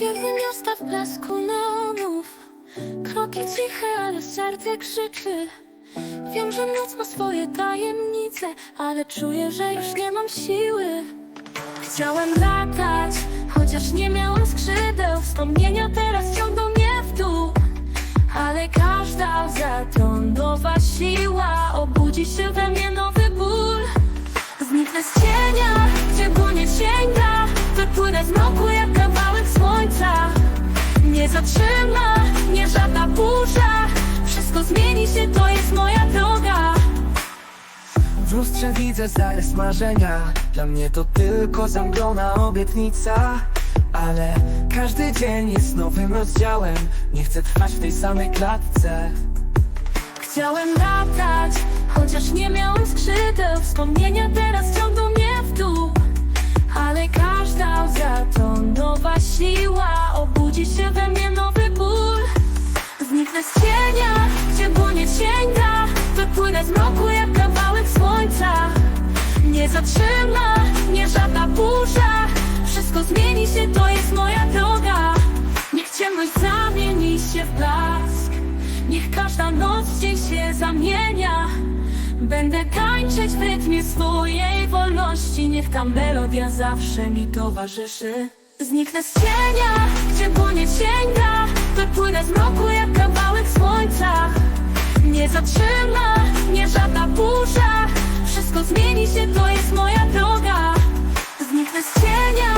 Świetle miasta w blasku neonów. Kroki ciche, ale serce krzyczy. Wiem, że noc ma swoje tajemnice Ale czuję, że już nie mam siły. Chciałem latać, chociaż nie miałem skrzydeł. Wspomnienia teraz ciągną mnie w dół. Ale każda łza to nowa siła Obudzi się we mnie nowy ból. Zniknę z cienia, gdzie płonie sięga. Wypłynę z mroku jak zatrzyma mnie żadna burza. Wszystko zmieni się, to jest moja droga. W lustrze widzę zarys marzenia. Dla mnie to tylko zamglona obietnica. Ale każdy dzień jest nowym rozdziałem. Nie chcę trwać w tej samej klatce. Chciałem latać, chociaż nie miałem skrzydeł. Wspomnienia teraz ciągną Zniknę z cienia, gdzie płonie sięga Wypłynę z mroku jak kawałek słońca. Nie zatrzyma mnie żadna burza Wszystko zmieni się, to jest moja droga. Niech ciemność zamieni się w blask Niech każda noc dzień się zamienia. Będę tańczyć w rytmie swojej wolności Niech ta melodia zawsze mi towarzyszy. Zniknę z cienia, gdzie płonie sięga Wypłynę z mroku jak Nie zatrzyma mnie żadna burza. Wszystko zmieni się, to jest moja droga. Zniknę z cienia,